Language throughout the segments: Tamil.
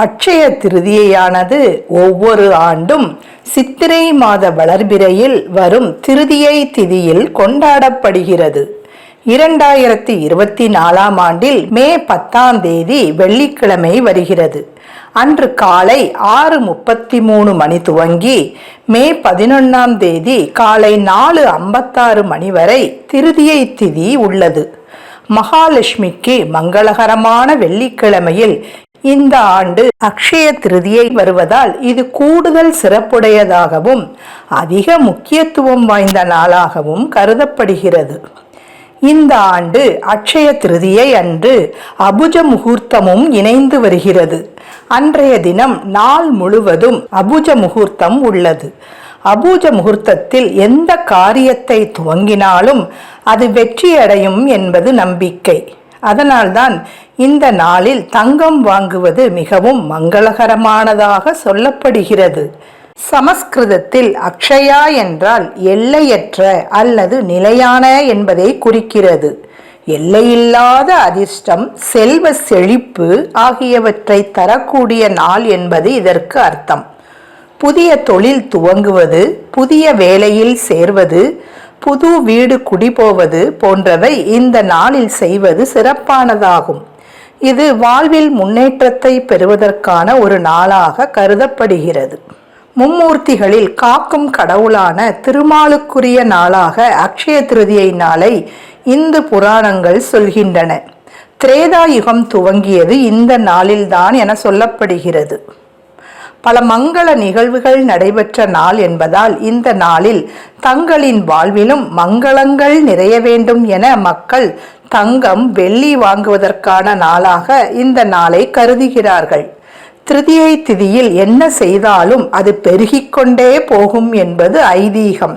அட்சய திருதியையானது ஒவ்வொரு ஆண்டும் சித்திரை மாத வளர்பிறையில் வரும் திருதியை திதியில் கொண்டாடப்படுகிறது. இரண்டாயிரத்தி இருபத்தி நாலாம் ஆண்டில் மே பத்தாம் தேதி வெள்ளிக்கிழமை வருகிறது. அன்று காலை ஆறு முப்பத்தி மூணு மணி துவங்கி மே பதினொன்றாம் தேதி காலை நாலு ஐம்பத்தாறு மணி வரை திருதியை திதி உள்ளது. மகாலட்சுமிக்கு மங்களகரமான வெள்ளிக்கிழமையில் இந்த ஆண்டு அக்ஷய திருதியை வருவதால் இது கூடுதல் சிறப்புடையதாகவும் அதிக முக்கியத்துவம் வாய்ந்த நாளாகவும் கருதப்படுகிறது. இந்த ஆண்டு அக்ஷய திருதியை அன்று அபுஜ முகூர்த்தமும் இணைந்து வருகிறது. அன்றைய தினம் நாள் முழுவதும் அபுஜ முகூர்த்தம் உள்ளது. அபூஜ முகூர்த்தத்தில் எந்த காரியத்தை துவங்கினாலும் அது வெற்றியடையும் என்பது நம்பிக்கை. அதனால்தான் இந்த நாளில் தங்கம் வாங்குவது மிகவும் மங்களகரமானதாக சொல்லப்படுகிறது. சமஸ்கிருதத்தில் அக்ஷயா என்றால் எல்லையற்ற அல்லது நிலையான என்பதை குறிக்கிறது. எல்லையில்லாத அதிர்ஷ்டம் செல்வ செழிப்பு ஆகியவற்றை தரக்கூடிய நாள் என்பது இதற்கு அர்த்தம். புதிய தொழில் துவங்குவது புதிய வேலையில் சேர்வது புது வீடு குடிபோவது போன்றவை இந்த நாளில் செய்வது சிறப்பானதாகும். இது வாழ்வில் முன்னேற்றத்தை பெறுவதற்கான ஒரு நாளாக கருதப்படுகிறது. மும்மூர்த்திகளில் காக்கும் கடவுளான திருமாலுக்குரிய நாளாக அக்ஷய திருதியை நாளை இந்து புராணங்கள் சொல்கின்றன. திரேதா யுகம் துவங்கியது இந்த நாளில்தான் என சொல்லப்படுகிறது. பல மங்கள நிகழ்வுகள் நடைபெற்ற நாள் என்பதால் இந்த நாளில் தங்களின் வாழ்விலும் மங்களங்கள் நிறைய வேண்டும் என மக்கள் தங்கம் வெள்ளி வாங்குவதற்கான நாளாக இந்த நாளை கருதுகிறார்கள். திருதியை திதியில் என்ன செய்தாலும் அது பெருகிக்கொண்டே போகும் என்பது ஐதீகம்.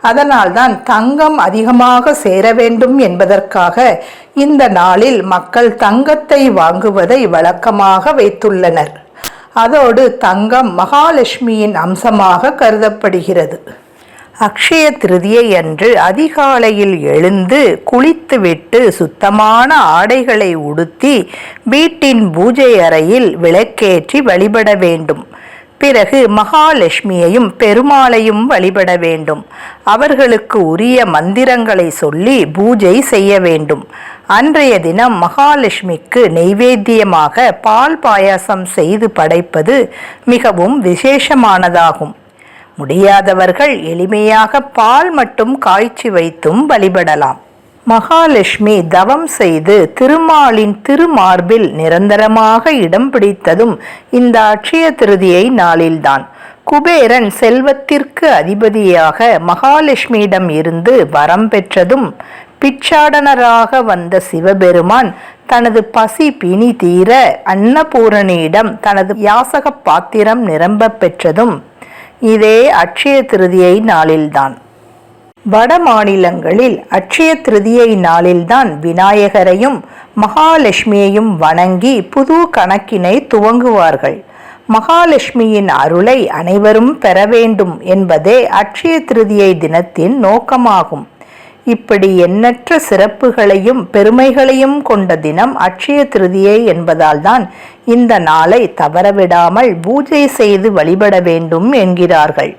அதனால்தான் தங்கம் அதிகமாக சேர வேண்டும் என்பதற்காக இந்த நாளில் மக்கள் தங்கத்தை வாங்குவதை வழக்கமாக வைத்துள்ளனர். அதோடு தங்கம் மகாலட்சுமியின் அம்சமாக கருதப்படுகிறது. அக்ஷய திருதியை அன்று அதிகாலையில் எழுந்து குளித்துவிட்டு சுத்தமான ஆடைகளை உடுத்தி வீட்டின் பூஜை அறையில் விளக்கேற்றி வழிபட வேண்டும். பிறகு மகாலட்சுமியையும் பெருமாளையும் வழிபட வேண்டும். அவர்களுக்கு உரிய மந்திரங்களை சொல்லி பூஜை செய்ய வேண்டும். அன்றைய தினம் மகாலட்சுமிக்கு நெய்வேத்தியமாக பால் பாயாசம் செய்து படைப்பது மிகவும் விசேஷமானதாகும். முடியாதவர்கள் எளிமையாக பால் மட்டும் காய்ச்சி வைத்தும் வழிபடலாம். மகாலட்சுமி தவம் செய்து திருமாலின் திருமார்பில் நிரந்தரமாக இடம் பிடித்ததும் இந்த அட்சய திருதியை நாளில்தான். குபேரன் செல்வத்திற்கு அதிபதியாக மகாலட்சுமியிடம் இருந்து வரம் பெற்றதும் பிச்சாடனராக வந்த சிவபெருமான் தனது பசி பிணி தீர அன்னபூரணியிடம் தனது யாசக பாத்திரம் நிரம்ப பெற்றதும் இதே அட்சய திருதியை நாளில்தான். வட மாநிலங்களில் அட்சய திருதியை நாளில்தான் விநாயகரையும் மகாலட்சுமியையும் வணங்கி புது கணக்கினை துவங்குவார்கள். மகாலட்சுமியின் அருளை அனைவரும் பெற வேண்டும் என்பதே அட்சய திருதியை தினத்தின் நோக்கமாகும். இப்படி எண்ணற்ற சிறப்புகளையும் பெருமைகளையும் கொண்ட தினம் அட்சய திருதியை என்பதால்தான் இந்த நாளை தவறவிடாமல் பூஜை செய்து வழிபட வேண்டும் என்கிறார்கள்.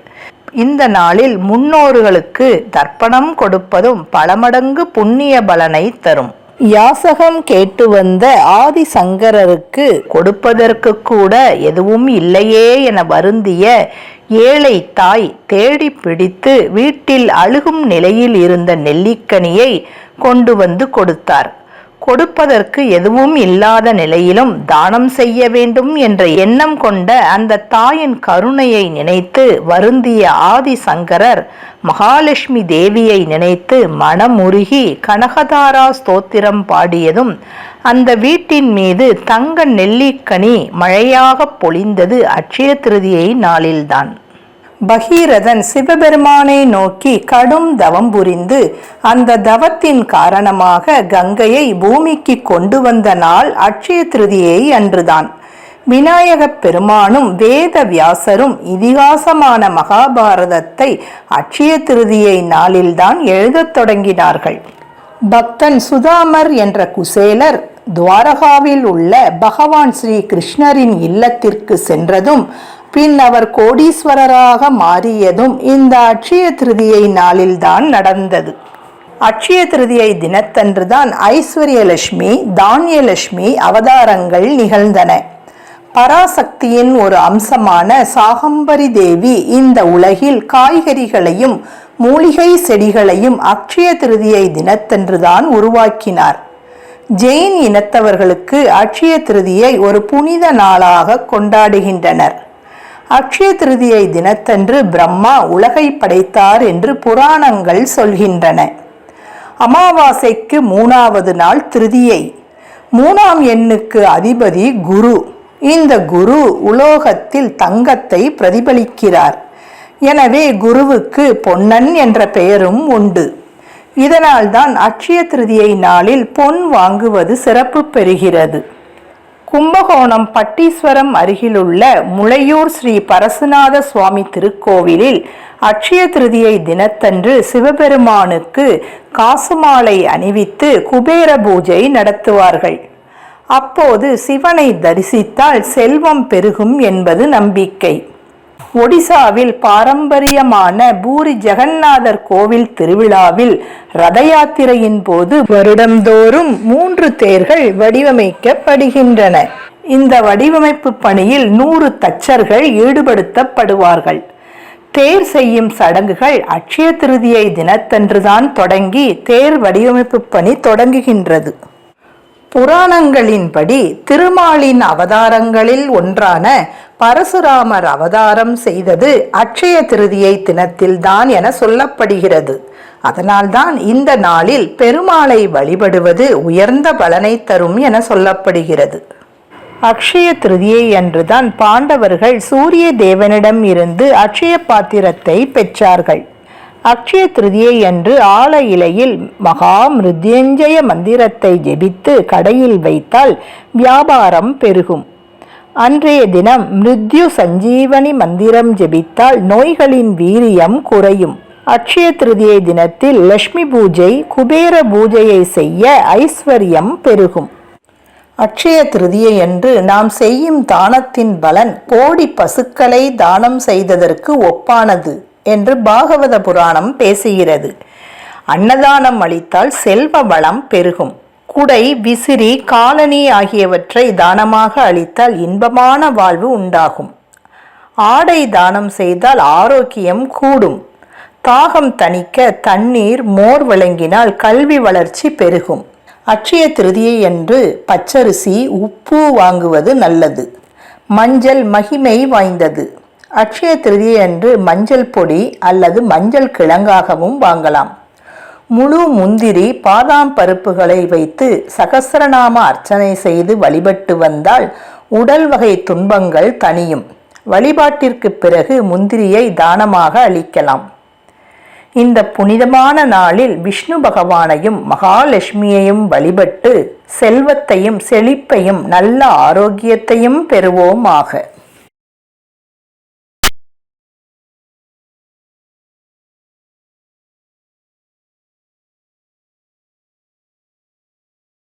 இந்த நாளில் முன்னோர்களுக்கு தர்ப்பணம் கொடுப்பதும் பலமடங்கு புண்ணிய பலனை தரும். யாசகம் கேட்டு வந்த ஆதிசங்கரருக்கு கொடுப்பதற்கு கூட எதுவும் இல்லையே என வருந்திய ஏழை தாய் தேடி பிடித்து வீட்டில் அழுகும் நிலையில் இருந்த நெல்லிக்கனியை கொண்டு வந்து கொடுத்தார். கொடுப்பதற்கு எதுவும் இல்லாத நிலையிலும் தானம் செய்ய வேண்டும் என்ற எண்ணம் கொண்ட அந்த தாயின் கருணையை நினைத்து வருந்திய ஆதி சங்கரர் மகாலட்சுமி தேவியை நினைத்து மனமுருகி கனகதாரா ஸ்தோத்திரம் பாடியதும் அந்த வீட்டின் மீது தங்க நெல்லிக்கனி மழையாக பொழிந்தது அட்சய திருதியை நாளில்தான். பகீரதன் சிவபெருமானை நோக்கி கடும் தவம் புரிந்து அந்த தவத்தின் காரணமாக கங்கையை பூமிக்கு கொண்டு வந்த நாள் அட்சய திருதியை அன்றுதான். விநாயகப் பெருமானும் வேத வியாசரும் இதிகாசமான மகாபாரதத்தை அட்சய திருதியை நாளில்தான் எழுதத் தொடங்கினார்கள். பக்தன் சுதாமர் என்ற குசேலர் துவாரகாவில் உள்ள பகவான் ஸ்ரீ கிருஷ்ணரின் இல்லத்திற்கு சென்றதும் பின் அவர் கோடீஸ்வரராக மாறியதும் இந்த அட்சய திருதியை நாளில்தான் நடந்தது. அட்சய திருதியை தினத்தன்றுதான் ஐஸ்வர்யலட்சுமி தானியலட்சுமி அவதாரங்கள் நிகழ்ந்தன. பராசக்தியின் ஒரு அம்சமான சாகம்பரி தேவி இந்த உலகில் காய்கறிகளையும் மூலிகை செடிகளையும் அக்ஷய திருதியை தினத்தன்றுதான் உருவாக்கினார். ஜெயின் இனத்தவர்களுக்கு அக்ஷய திருதியை ஒரு புனித நாளாக கொண்டாடுகின்றனர். அக்ஷய திருதியை தினத்தன்று பிரம்மா உலகை படைத்தார் என்று புராணங்கள் சொல்கின்றன. அமாவாசைக்கு மூணாவது நாள் திருதியை. மூணாம் எண்ணுக்கு அதிபதி குரு. இந்த குரு உலோகத்தில் தங்கத்தை பிரதிபலிக்கிறார். எனவே குருவுக்கு பொன்னன் என்ற பெயரும் உண்டு. இதனால்தான் அக்ஷய திருதியை நாளில் பொன் வாங்குவது சிறப்பு பெறுகிறது. கும்பகோணம் பட்டீஸ்வரம் அருகிலுள்ள முளையூர் ஸ்ரீ பரசுநாத சுவாமி திருக்கோவிலில் அட்சய திருதியை தினத்தன்று சிவபெருமானுக்கு காசுமாலை அணிவித்து குபேர பூஜை நடத்துவார்கள். அப்போது சிவனை தரிசித்தால் செல்வம் பெருகும் என்பது நம்பிக்கை. ஒடிசாவில் பாரம்பரியமான பூரி ஜெகநாதர் கோவில் திருவிழாவில் ரத யாத்திரையின் போது வருடந்தோறும் மூன்று தேர்கள் வடிவமைக்கப்படுகின்றன. இந்த வடிவமைப்பு பணியில் நூறு தச்சர்கள் ஈடுபடுத்தப்படுவார்கள். தேர் செய்யும் சடங்குகள் அட்சய திருதியை தினத்தன்றுதான் தொடங்கி தேர் வடிவமைப்பு பணி தொடங்குகின்றது. புராணங்களின்படி திருமாலின் அவதாரங்களில் ஒன்றான பரசுராமர் அவதாரம் செய்தது அட்சய திருதியை தினத்தில்தான் என சொல்லப்படுகிறது. அதனால்தான் இந்த நாளில் பெருமாளை வழிபடுவது உயர்ந்த பலனை தரும் என சொல்லப்படுகிறது. அக்ஷய திருதியை அன்றுதான் பாண்டவர்கள் சூரிய தேவனிடம் இருந்து அக்ஷய பாத்திரத்தை பெற்றார்கள். அக்ஷய திருதியை அன்று ஆல இலையில் மகா மிருத்யஞ்சய மந்திரத்தை ஜெபித்து கடையில் வைத்தால் வியாபாரம் பெருகும். அன்றைய தினம் மிருத்யு சஞ்சீவனி மந்திரம் ஜெபித்தால் நோய்களின் வீரியம் குறையும். அக்ஷய திருதியை தினத்தில் லட்சுமி பூஜை குபேர பூஜையை செய்ய ஐஸ்வர்யம் பெருகும். அக்ஷய திருதியை என்று நாம் செய்யும் தானத்தின் பலன் கோடி பசுக்களை தானம் செய்ததற்கு ஒப்பானது. என்று பாகவத புராணம் பேசுகிறது. அன்னதானம் அளித்தால் செல்வ வளம் பெருகும். குடை விசிறி காலனி ஆகியவற்றை தானமாக அளித்தால் இன்பமான வாழ்வு உண்டாகும். ஆடை தானம் செய்தால் ஆரோக்கியம் கூடும். தாகம் தணிக்க தண்ணீர் மோர் வழங்கினால் கல்வி வளர்ச்சி பெருகும். அட்சய திருதியை என்று பச்சரிசி உப்பு வாங்குவது நல்லது. மஞ்சள் மகிமை வாய்ந்தது. அக்ஷய திருதியை அன்று மஞ்சள் பொடி அல்லது மஞ்சள் கிழங்காகவும் வாங்கலாம். முழு முந்திரி பாதாம் பருப்புகளை வைத்து சகசிரநாம அர்ச்சனை செய்து வழிபட்டு வந்தால் உடல் வகை துன்பங்கள் தனியும் வழிபாட்டிற்கு பிறகு முந்திரியை தானமாக அளிக்கலாம். இந்த புனிதமான நாளில் விஷ்ணு பகவானையும் மகாலட்சுமியையும் வழிபட்டு செல்வத்தையும் செழிப்பையும் நல்ல ஆரோக்கியத்தையும் பெறுவோமாக.